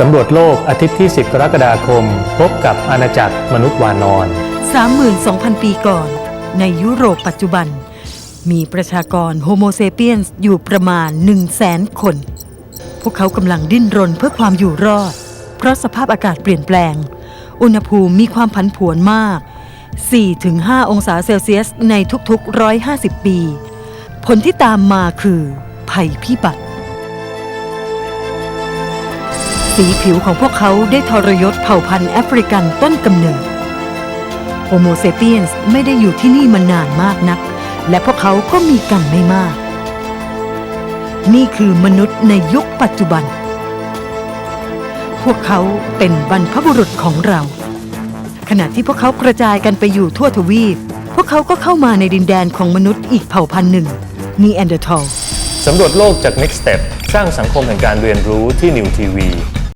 สำรวจโลกอาทิตย์ที่ 10 กรกฎาคม พบกับอาณาจักรมนุษย์วานอน 32,000 ปีก่อน ในยุโรปปัจจุบัน มีประชากรโฮโมเซเปียนอยู่ประมาณ 1 0 0 0 0แสนคน พวกเขากำลังดิ้นรนเพื่อความอยู่รอด เพราะสภาพอากาศเปลี่ยนแปลง อุณหภูมิมีความผันผวนมาก 4-5 องศาเซลเซียสในทุกๆ 150 ปี ผลที่ตามมาคือภัยพิบัติ สีผิวของพวกเขาได้ทรยศเผ่าพันธุ์แอฟริกันต้นกำเนิดโฮโมเซเปียนส์ไม่ได้อยู่ที่นี่มานานมากนัก และพวกเขาก็มีกันไม่มาก นี่คือมนุษย์ในยุคปัจจุบัน พวกเขาเป็นบรรพบุรุษของเรา ขณะที่พวกเขากระจายกันไปอยู่ทั่วทวีป พวกเขาก็เข้ามาในดินแดนของมนุษย์อีกเผ่าพันธุ์หนึ่งนีแอนเดอร์ทอลสำรวจโลกจาก Next Step สร้างสังคมแห่งการเรียนรู้ที่ New TV